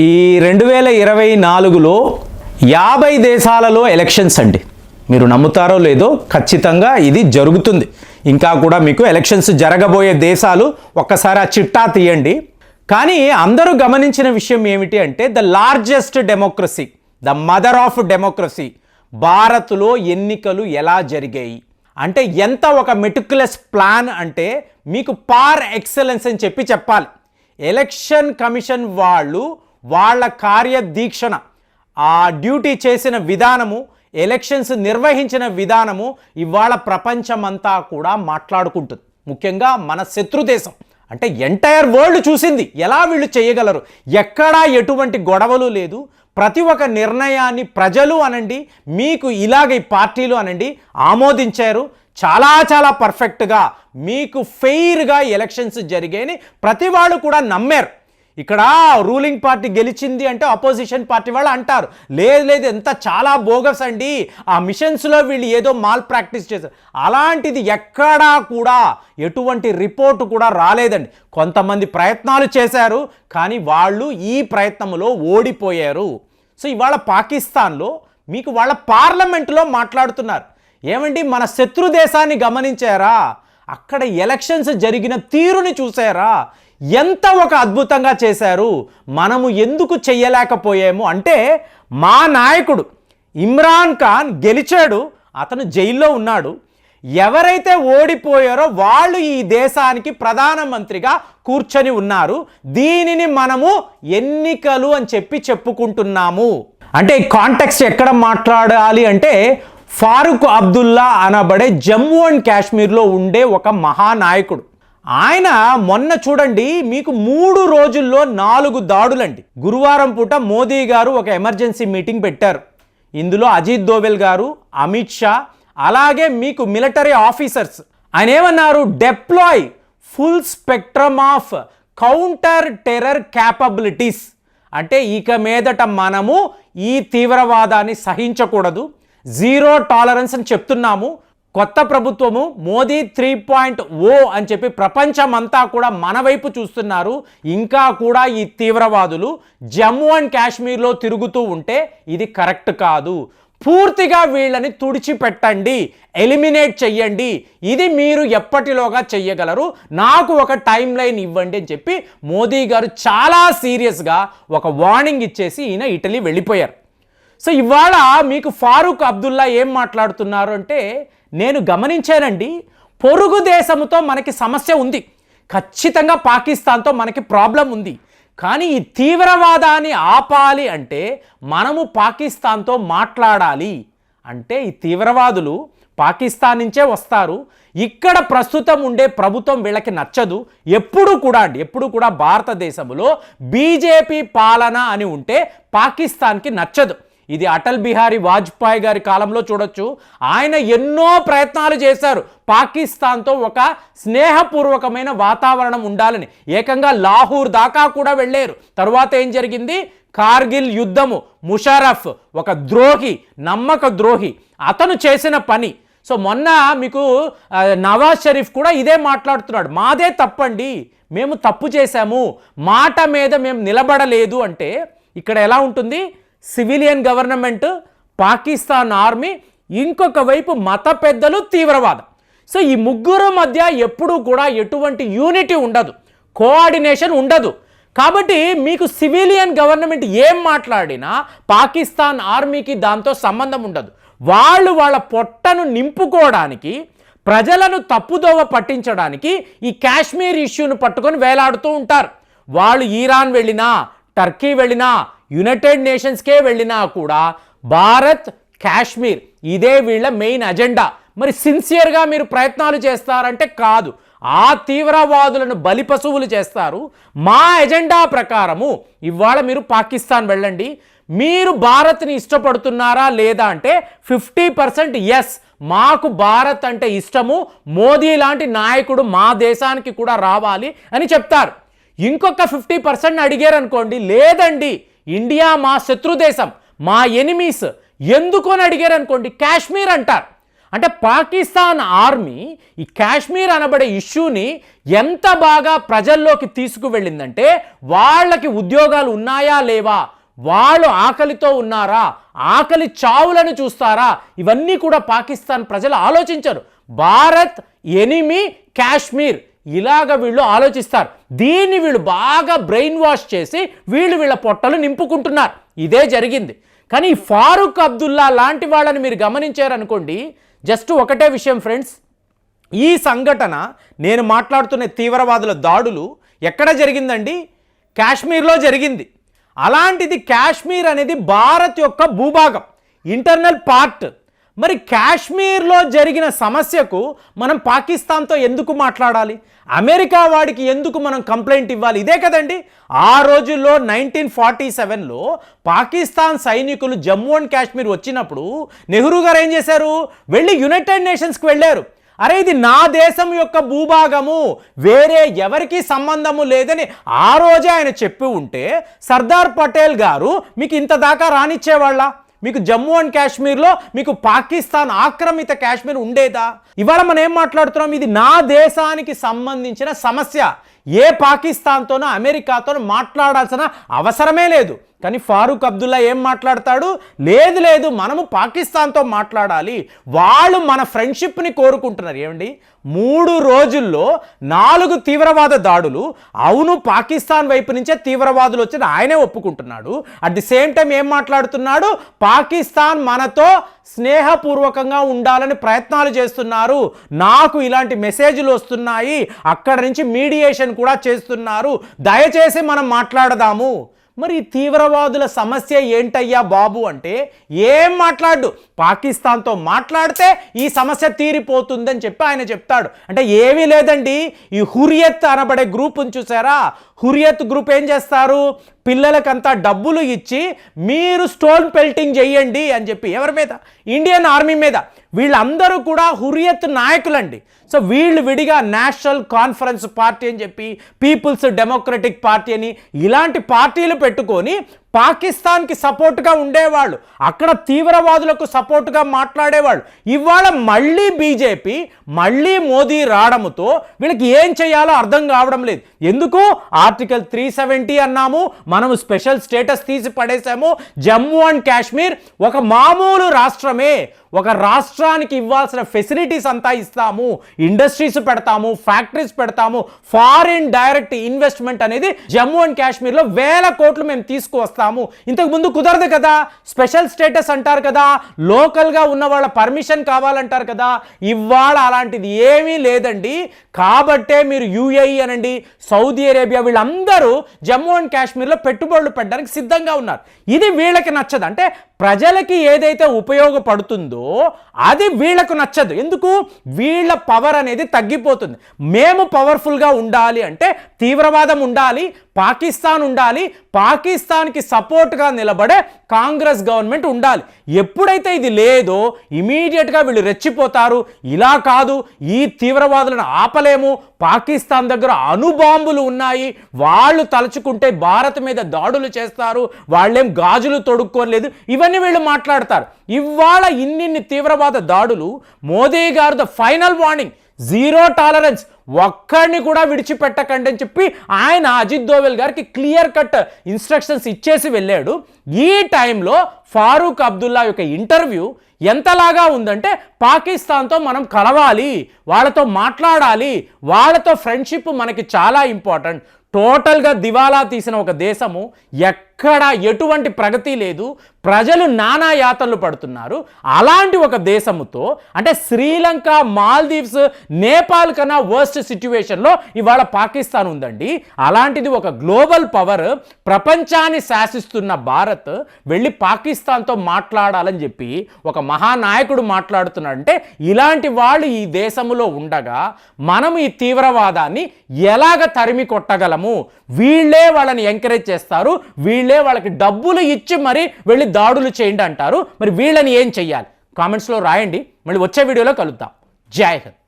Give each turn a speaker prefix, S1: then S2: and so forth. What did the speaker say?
S1: ఈ రెండు వేల ఇరవై నాలుగులో యాభై దేశాలలో ఎలక్షన్స్ అండి. మీరు నమ్ముతారో లేదో ఖచ్చితంగా ఇది జరుగుతుంది. ఇంకా కూడా మీకు ఎలక్షన్స్ జరగబోయే దేశాలు ఒక్కసారి ఆ చిట్టా తీయండి. కానీ అందరూ గమనించిన విషయం ఏమిటి అంటే the largest democracy the mother of democracy భారత్లో ఎన్నికలు ఎలా జరిగాయి? అంటే ఎంత ఒక మెటిక్యులస్ ప్లాన్ అంటే మీకు పార్ ఎక్సలెన్స్ అని చెప్పి చెప్పాలి. ఎలక్షన్ కమిషన్ వాళ్ళు వాళ్ళ కార్యదీక్షణ ఆ డ్యూటీ చేసిన విధానము ఎలక్షన్స్ నిర్వహించిన విధానము ఇవాళ ప్రపంచమంతా కూడా మాట్లాడుకుంటుంది. ముఖ్యంగా మన శత్రు దేశం. అంటే ఎంటైర్ వరల్డ్ చూసింది. ఎలా వీళ్ళు చేయగలరు? ఎక్కడా ఎటువంటి గొడవలు లేదు. ప్రతి ఒక్క నిర్ణయాన్ని ప్రజలు అనండి మీకు ఇలాగ ఈ పార్టీలు అనండి ఆమోదించారు. చాలా చాలా పర్ఫెక్ట్గా మీకు ఫెయిర్గా ఎలక్షన్స్ జరిగాయని ప్రతి వాళ్ళు కూడా నమ్మారు. ఇక్కడ రూలింగ్ పార్టీ గెలిచింది అంటే అపోజిషన్ పార్టీ వాళ్ళు అంటారు. లేదు లేదు ఎంత చాలా బోగస్ అండి. ఆ మిషన్స్లో వీళ్ళు ఏదో మాల్ ప్రాక్టీస్ చేశారు. అలాంటిది ఎక్కడా కూడా ఎటువంటి రిపోర్టు కూడా రాలేదండి. కొంతమంది ప్రయత్నాలు చేశారు కానీ వాళ్ళు ఈ ప్రయత్నంలో ఓడిపోయారు. సో ఇవాళ పాకిస్తాన్లో మీకు వాళ్ళ పార్లమెంట్లో మాట్లాడుతున్నారు. ఏమండి మన శత్రు దేశాన్ని గమనించారా? అక్కడ ఎలక్షన్స్ జరిగిన తీరుని చూసారా ఎంత ఒక అద్భుతంగా చేశారు మనము ఎందుకు చెయ్యలేకపోయాము అంటే మా నాయకుడు ఇమ్రాన్ ఖాన్ గెలిచాడు అతను జైల్లో ఉన్నాడు. ఎవరైతే ఓడిపోయారో వాళ్ళు ఈ దేశానికి ప్రధానమంత్రిగా కూర్చొని ఉన్నారు. దీనిని మనము ఎన్నికలు అని చెప్పి చెప్పుకుంటున్నాము. అంటే ఈ కాంటెక్స్ట్ ఎక్కడ మాట్లాడాలి అంటే ఫారూక్ అబ్దుల్లా అనబడే జమ్మూ అండ్ కాశ్మీర్లో ఉండే ఒక మహానాయకుడు. ఆయన మొన్న చూడండి మీకు మూడు రోజుల్లో నాలుగు దాడులండి. గురువారం పూట మోదీ గారు ఒక ఎమర్జెన్సీ మీటింగ్ పెట్టారు. ఇందులో అజిత్ దోవెల్ గారు అమిత్ షా అలాగే మీకు మిలిటరీ ఆఫీసర్స్. ఆయన ఏమన్నారు? Deploy full spectrum of counter terror capabilities అంటే ఇక మీదట మనము ఈ తీవ్రవాదాన్ని సహించకూడదు. జీరో టాలరెన్స్ అని చెప్తున్నాము. కొత్త ప్రభుత్వము మోదీ త్రీ పాయింట్ ఓ అని చెప్పి ప్రపంచమంతా కూడా మన వైపు చూస్తున్నారు. ఇంకా కూడా ఈ తీవ్రవాదులు జమ్మూ అండ్ కాశ్మీర్లో తిరుగుతూ ఉంటే ఇది కరెక్ట్ కాదు. పూర్తిగా వీళ్ళని తుడిచిపెట్టండి ఎలిమినేట్ చెయ్యండి. ఇది మీరు ఎప్పటిలోగా చెయ్యగలరు? నాకు ఒక టైం లైన్ ఇవ్వండి అని చెప్పి మోదీ గారు చాలా సీరియస్గా ఒక వార్నింగ్ ఇచ్చేసి ఈయన ఇటలీ వెళ్ళిపోయారు. సో ఇవాళ మీకు ఫారూక్ అబ్దుల్లా ఏం మాట్లాడుతున్నారు అంటే నేను గమనించానండి పొరుగు దేశంతో మనకి సమస్య ఉంది. ఖచ్చితంగా పాకిస్తాన్తో మనకి ప్రాబ్లం ఉంది. కానీ ఈ తీవ్రవాదాన్ని ఆపాలి అంటే మనము పాకిస్తాన్తో మాట్లాడాలి అంటే ఈ తీవ్రవాదులు పాకిస్తాన్ నుంచే వస్తారు. ఇక్కడ ప్రస్తుతం ఉండే ప్రభుత్వం వీళ్ళకి నచ్చదు. ఎప్పుడు కూడా అండి ఎప్పుడు కూడా భారతదేశంలో బీజేపీ పాలన అని ఉంటే పాకిస్తాన్కి నచ్చదు. ఇది అటల్ బిహారీ వాజ్పేయి గారి కాలంలో చూడొచ్చు. ఆయన ఎన్నో ప్రయత్నాలు చేశారు. పాకిస్తాన్తో ఒక స్నేహపూర్వకమైన వాతావరణం ఉండాలని. ఏకంగా లాహూర్ దాకా కూడా వెళ్ళారు. తర్వాత ఏం జరిగింది? కార్గిల్ యుద్ధము. ముషరఫ్ ఒక ద్రోహి నమ్మక ద్రోహి. అతను చేసిన పని. సో మొన్న మీకు నవాజ్ షరీఫ్ కూడా ఇదే మాట్లాడుతున్నాడు. మాదే తప్పండి. మేము తప్పు చేశాము. మాట మీద మేము నిలబడలేదు అంటే ఇక్కడ ఎలా ఉంటుంది? సివిలియన్ గవర్నమెంట్ పాకిస్తాన్ ఆర్మీ ఇంకొక వైపు మత పెద్దలు తీవ్రవాదం. సో ఈ ముగ్గురు మధ్య ఎప్పుడూ కూడా ఎటువంటి యూనిటీ ఉండదు. కోఆర్డినేషన్ ఉండదు. కాబట్టి మీకు సివిలియన్ గవర్నమెంట్ ఏం మాట్లాడినా పాకిస్తాన్ ఆర్మీకి దాంతో సంబంధం ఉండదు. వాళ్ళు వాళ్ళ పొట్టను నింపుకోవడానికి ప్రజలను తప్పుదోవ పట్టించడానికి ఈ కాశ్మీర్ ఇష్యూను పట్టుకొని వేలాడుతూ ఉంటారు. వాళ్ళు ఈరాన్ వెళ్ళినా టర్కీ వెళ్ళినా యునైటెడ్ నేషన్స్కే వెళ్ళినా కూడా భారత్ కాశ్మీర్ ఇదే వీళ్ళ మెయిన్ అజెండా. మరి సిన్సియర్గా మీరు ప్రయత్నాలు చేస్తారంటే కాదు. ఆ తీవ్రవాదులను బలిపశువులు చేస్తారు. మా ఎజెండా ప్రకారము ఇవాళ మీరు పాకిస్తాన్ వెళ్ళండి. మీరు భారత్ని ఇష్టపడుతున్నారా లేదా అంటే ఫిఫ్టీ పర్సెంట్ ఎస్ మాకు భారత్ అంటే ఇష్టము. మోదీ లాంటి నాయకుడు మా దేశానికి కూడా రావాలి అని చెప్తారు. ఇంకొక ఫిఫ్టీ పర్సెంట్ అడిగారు అనుకోండి లేదండి. ఇండియా మా శత్రు దేశం మా ఎనిమీస్ ఎందుకొని అని అడిగారు అనుకోండి కాశ్మీర్ అంటారు. అంటే పాకిస్తాన్ ఆర్మీ ఈ కాశ్మీర్ అనబడే ఇష్యూని ఎంత బాగా ప్రజల్లోకి తీసుకువెళ్ళిందంటే వాళ్ళకి ఉద్యోగాలు ఉన్నాయా లేవా వాళ్ళు ఆకలితో ఉన్నారా ఆకలి చావులను చూస్తారా ఇవన్నీ కూడా పాకిస్తాన్ ప్రజలు ఆలోచించరు. భారత్ ఎనిమి కాశ్మీర్ ఇలాగ వీళ్ళు ఆలోచిస్తారు. దీన్ని వీళ్ళు బాగా బ్రెయిన్ వాష్ చేసి వీళ్ళు వీళ్ళ పొట్టలు నింపుకుంటున్నారు. ఇదే జరిగింది. కానీ ఫారూక్ అబ్దుల్లా లాంటి వాళ్ళని మీరు గమనించారనుకోండి జస్ట్ ఒకటే విషయం ఫ్రెండ్స్. ఈ సంఘటన నేను మాట్లాడుతున్న తీవ్రవాదుల దాడులు ఎక్కడ జరిగిందండి? కాశ్మీర్లో జరిగింది. అలాంటిది కాశ్మీర్ అనేది భారత్ యొక్క భూభాగం ఇంటర్నల్ పార్ట్. మరి కాశ్మీర్లో జరిగిన సమస్యకు మనం పాకిస్తాన్తో ఎందుకు మాట్లాడాలి? అమెరికా వాడికి ఎందుకు మనం కంప్లైంట్ ఇవ్వాలి? ఇదే కదండి ఆ రోజుల్లో నైన్టీన్ ఫార్టీ సెవెన్లో పాకిస్తాన్ సైనికులు జమ్మూ అండ్ కాశ్మీర్ వచ్చినప్పుడు నెహ్రూ గారు ఏం చేశారు? వెళ్ళి యునైటెడ్ నేషన్స్కి వెళ్ళారు. అరే ఇది నా దేశం యొక్క భూభాగము వేరే ఎవరికి సంబంధము లేదని ఆ రోజే ఆయన చెప్పి ఉంటే సర్దార్ పటేల్ గారు మీకు ఇంత దాకా రానిచ్చేవాళ్ళ? మీకు జమ్మూ అండ్ కాశ్మీర్లో మీకు పాకిస్తాన్ ఆక్రమిత కాశ్మీర్ ఉండేదా? ఇవాళ మనం ఏం మాట్లాడుతున్నాం? ఇది నా దేశానికి సంబంధించిన సమస్య. ఏ పాకిస్తాన్తోనో అమెరికాతోనో మాట్లాడాల్సిన అవసరమే లేదు. కానీ ఫారూక్ అబ్దుల్లా ఏం మాట్లాడతాడు? లేదు లేదు మనము పాకిస్తాన్తో మాట్లాడాలి. వాళ్ళు మన ఫ్రెండ్షిప్ని కోరుకుంటున్నారు. ఏమండి? మూడు రోజుల్లో నాలుగు తీవ్రవాద దాడులు. అవును పాకిస్తాన్ వైపు నుంచే తీవ్రవాదులు వచ్చి ఆయనే ఒప్పుకుంటున్నాడు. అట్ ది సేమ్ టైం ఏం మాట్లాడుతున్నాడు? పాకిస్తాన్ మనతో స్నేహపూర్వకంగా ఉండాలని ప్రయత్నాలు చేస్తున్నారు. నాకు ఇలాంటి మెసేజ్లు వస్తున్నాయి. అక్కడ నుంచి మీడియేషన్ కూడా చేస్తున్నారు. దయచేసి మనం మాట్లాడదాము. మరి తీవ్రవాదుల సమస్య ఏంటయ్యా బాబు అంటే ఏం మాట్లాడు? పాకిస్తాన్తో మాట్లాడితే ఈ సమస్య తీరిపోతుందని చెప్పి ఆయన చెప్తాడు. అంటే ఏమీ లేదండి. ఈ హురియత్ అనబడే గ్రూప్ని చూసారా? హురియత్ గ్రూప్ ఏం చేస్తారు? పిల్లలకంతా డబ్బులు ఇచ్చి మీరు స్టోన్ పెల్టింగ్ చేయండి అని చెప్పి. ఎవరి మీద? ఇండియన్ ఆర్మీ మీద. వీళ్ళందరూ కూడా హురియత్ నాయకులండి. సో వీళ్ళు విడిగా నేషనల్ కాన్ఫరెన్స్ పార్టీ అని చెప్పి పీపుల్స్ డెమోక్రటిక్ పార్టీ అని ఇలాంటి పార్టీలు పెట్టుకొని పాకిస్తాన్కి సపోర్ట్గా ఉండేవాళ్ళు. అక్కడ తీవ్రవాదులకు సపోర్ట్గా మాట్లాడేవాళ్ళు. ఇవాళ మళ్ళీ బీజేపీ మళ్ళీ మోదీ రావడంతో వీళ్ళకి ఏం చేయాలో అర్థం కావడం లేదు. ఎందుకు? ఆర్టికల్ త్రీ సెవెంటీ అన్నాము. మనము స్పెషల్ స్టేటస్ తీసి పడేసాము జమ్మూ అండ్ కాశ్మీర్ ఒక మామూలు రాష్ట్రమే. ఒక రాష్ట్రానికి ఇవ్వాల్సిన ఫెసిలిటీస్ అంతా ఇస్తాము. ఇండస్ట్రీస్ పెడతాము ఫ్యాక్టరీస్ పెడతాము. ఫారిన్ డైరెక్ట్ ఇన్వెస్ట్మెంట్ అనేది జమ్మూ అండ్ కాశ్మీర్లో వేల కోట్లు మేము తీసుకువస్తాము. ఇంతకు ముందు కుదరదు కదా. స్పెషల్ స్టేటస్ అంటారు కదా. లోకల్గా ఉన్న వాళ్ళ పర్మిషన్ కావాలంటారు కదా. ఇవాళ అలాంటిది ఏమీ లేదండి. కాబట్టే మీరు యూఏఈ అనండి సౌదీ అరేబియా వీళ్ళందరూ జమ్మూ అండ్ కాశ్మీర్లో పెట్టుబడులు పెట్టడానికి సిద్ధంగా ఉన్నారు. ఇది వీళ్ళకి నచ్చదు. అంటే ప్రజలకి ఏదైతే ఉపయోగపడుతుందో అది వీళ్ళకు నచ్చదు. ఎందుకు? వీళ్ళ పవర్ అనేది తగ్గిపోతుంది. మేము పవర్ఫుల్గా ఉండాలి అంటే తీవ్రవాదం ఉండాలి పాకిస్తాన్ ఉండాలి పాకిస్తాన్కి సపోర్ట్గా నిలబడే కాంగ్రెస్ గవర్నమెంట్ ఉండాలి. ఎప్పుడైతే ఇది లేదో ఇమీడియట్గా వీళ్ళు రెచ్చిపోతారు. ఇలా కాదు ఈ తీవ్రవాదులను ఆపలేము పాకిస్తాన్ దగ్గర అణుబాంబులు ఉన్నాయి. వాళ్ళు తలుచుకుంటే భారత్ మీద దాడులు చేస్తారు. వాళ్ళేం గాజులు తొడుక్కోలేదు. ఇవన్నీ వీళ్ళు మాట్లాడతారు. ఇవాళ ఇన్నిన్ని తీవ్రవాద దాడులు Modi garu the final warning. Zero tolerance. ఒక్కడిని కూడా విడిచిపెట్టకండి అని చెప్పి ఆయన అజిత్ దోవెల్ గారికి క్లియర్ కట్ ఇన్స్ట్రక్షన్స్ ఇచ్చేసి వెళ్ళాడు. ఈ టైంలో ఫారూక్ అబ్దుల్లా యొక్క ఇంటర్వ్యూ ఎంతలాగా ఉందంటే పాకిస్తాన్తో మనం కలవాలి వాళ్ళతో మాట్లాడాలి వాళ్ళతో ఫ్రెండ్షిప్ మనకి చాలా ఇంపార్టెంట్. టోటల్గా దివాలా తీసిన ఒక దేశము ఎక్కడ ఎటువంటి ప్రగతి లేదు. ప్రజలు నానా యాతనలు పడుతున్నారు. అలాంటి ఒక దేశముతో అంటే శ్రీలంక మాల్దీవ్స్ నేపాల్ కన్నా వర్స్ట్ సిచ్యువేషన్లో ఇవాళ పాకిస్తాన్ ఉందండి. అలాంటిది ఒక గ్లోబల్ పవర్ ప్రపంచాన్ని శాసిస్తున్న భారత్ వెళ్ళి పాకిస్తాన్తో మాట్లాడాలని చెప్పి ఒక మహానాయకుడు మాట్లాడుతున్నాడంటే ఇలాంటి వాళ్ళు ఈ దేశంలో ఉండగా మనం ఈ తీవ్రవాదాన్ని ఎలాగ తరిమి కొట్టగలము? వీళ్ళే వాళ్ళని ఎంకరేజ్ చేస్తారు. వీళ్ళే వీళ్ళే వాళ్ళకి డబ్బులు ఇచ్చి మరి వెళ్ళి దాడులు చేయండి అంటారు. మరి వీళ్ళని ఏం చెయ్యాలి? కామెంట్స్లో రాయండి. మళ్ళీ వచ్చే వీడియోలో కలుద్దాం. జై హింద్.